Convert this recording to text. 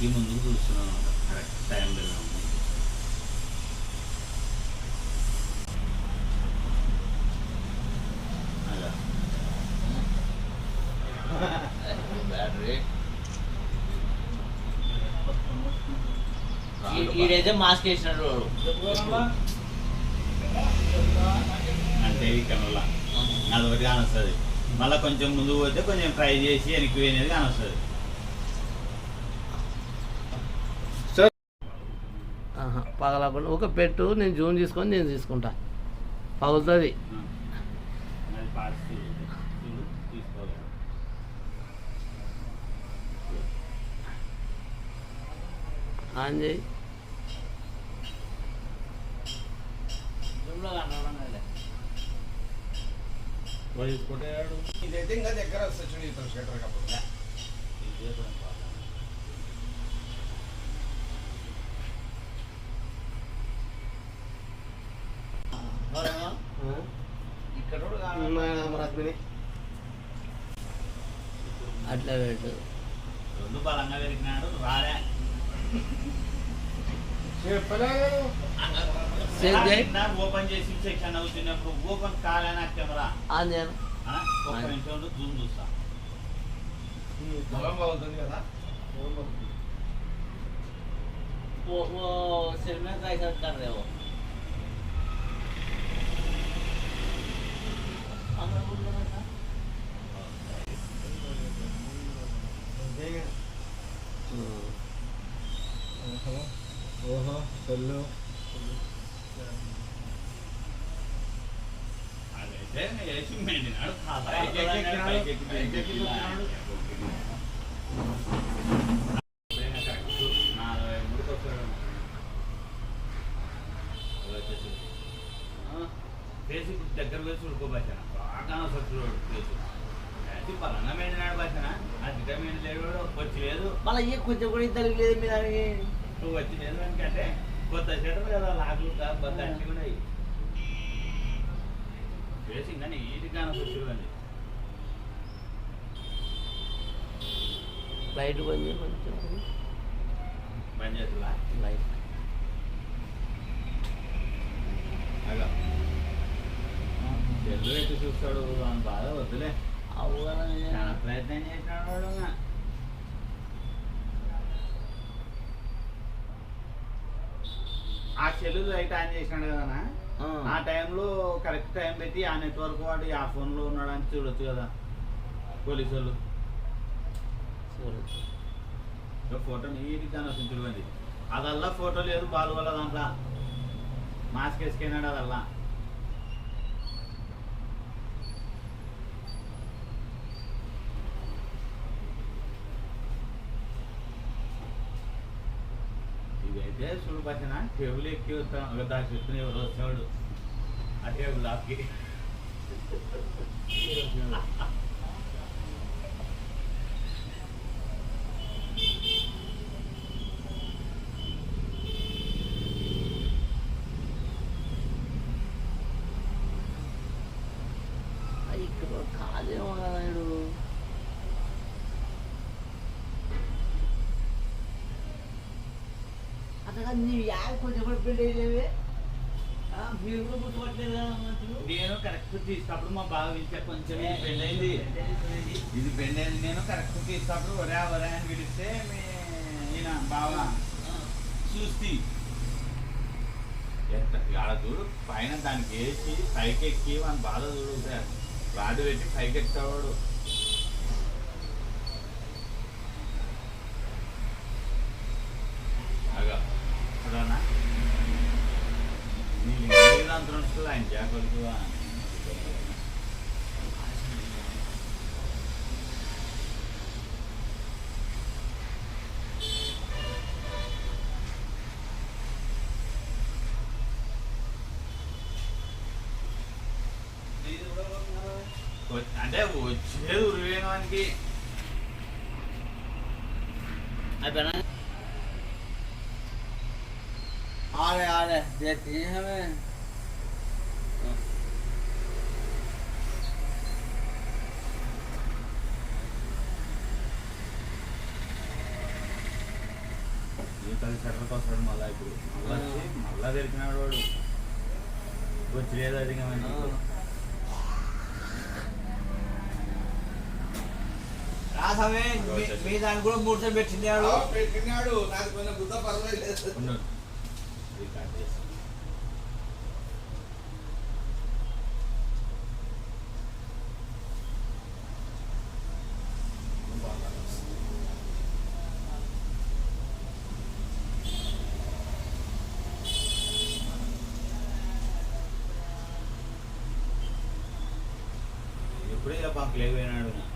దీనికి ముందుకు చూస్తున్నాం కరెక్ట్ టైం వెళ్ళాము అలా. బ్యాటరీ ఈ- ఈడైతే మాస్క్ వేసినాడు. అంటే ఈ కెమెరా అదొకటి కానొస్తుంది. మళ్ళీ కొంచెం ముందు పోతే కొంచెం ట్రై చేసి వెనక్కి పోయినది కానొస్తుంది. పగలకుండా ఒక పెట్టు నేను జూమ్ తీసుకొని నేను తీసుకుంటా. పగులుతుంది ఆన్ చేయి. ఇదైతే ఇంకా దగ్గర వస్తుంది చూడు ఇతను షటర్ కాబట్టి ఇదే కూడా ప్రాబ్లం. ఇక్కడ కూడా కాదు. అట్లా పెట్టు రెండు బలంగా పెరిగినాడు రాలే చెప్పలేదు చెక్ చేయి ఓపెన్ చేసి సెక్షన్ అవుతున్నప్పుడు ఓపెన్ కాలే నా కెమెరా ఆన్ చేయను ఆ? ఒక్క నిమిషం ఉండు, జూమ్ చూస్తా పొలం బాగుంటుంది కదా वो वो सिर में कैसा कर रहे हो अंदर बोल ఫేస్ ఇప్పుడు దగ్గర వేసి ఉడుకోబోచాను బాగా వస్తాడు ఫేస్ అది బలంగా మెయినాడు బాచన అధిక మెయిన్ లేడు వచ్చి లేదు మళ్ళీ ఏ కొంచెం కూడా ఇంత లేదు మీ దానికి. నువ్వు వచ్చి లేదు అంటే కొత్త షటర్ కదా లాగులు కొత్త అన్నీ ఉన్నాయి. ఫేస్ ఇంకా నీట్గా వచ్చి లైట్ బంద్ చేయి కొంచెం బంద్ చేతులా లైట్ అగా చెల్లు ఎట్టి చూస్తాడు అని బాధ వద్దులే. చాలా ప్రయత్నం చేసినాడు వాడు ఇంకా. ఆ సెల్లు లైట్ ఆన్ చేసినాడు కదా ఆ. టైంలో కరెక్ట్ టైం పెట్టి ఆ నెట్వర్క్ వాడు ఆ ఫోన్లో ఉన్నాడని చూడొచ్చు కదా పోలీసు వాళ్ళు చూడొచ్చు ఫోటో నీట్గా చూడండి. అదల్లా ఫోటో లేదు బాలు వల్ల దాంట్లో. మాస్క్ వేసుకున్నాడు అదల్లా. ఇదైతే సులభన టేబుల్ ఎక్కి వస్తాం ఒక దాని చెప్తున్నా ఎవరు వస్తాడు ఆ టేబుల్ ఆపి అయ్యి, ఇక్కడ కాదేమో కదా వీడు అక్కడ నీ యాడ్ కొంచెం కూడా పెట్టేది మీరు కూడా గుర్తుపట్టలేదు కదా మనుషులు నేను కరెక్ట్ తీసినప్పుడు మా బావ పిలిచా కొంచెం ఇది అయింది. ఇది అయింది. నేను కరెక్ట్ తీసినప్పుడు ఒరే ఒరే అని పిలిస్తే ఈయన బావ చూసి ఎట్ట ఆడ చూడు పైన దానికి వేసి పైకి ఎక్కి మన బాధ చూడు సార్. రాడు పెట్టి పైకి అంటే వచ్చేది ఉరివేయడానికి అయిపోయినా आ रहे आ रहे देखती है हमें పది సెటర్కి వస్తాడు మళ్ళీ ఇప్పుడు మళ్ళీ వచ్చి మళ్ళీ దొరికినాడు వాడు. వచ్చి లేదు. రాసమే మీ దానికి కూడా మూడు పెట్టినాడు నాకు కొంచెం బుద్ధ పర్వాలేదు. ఉండు. ఇది కట్ చేసి. ఎప్పుడే ఇలా పక్కలేకపోయినాడు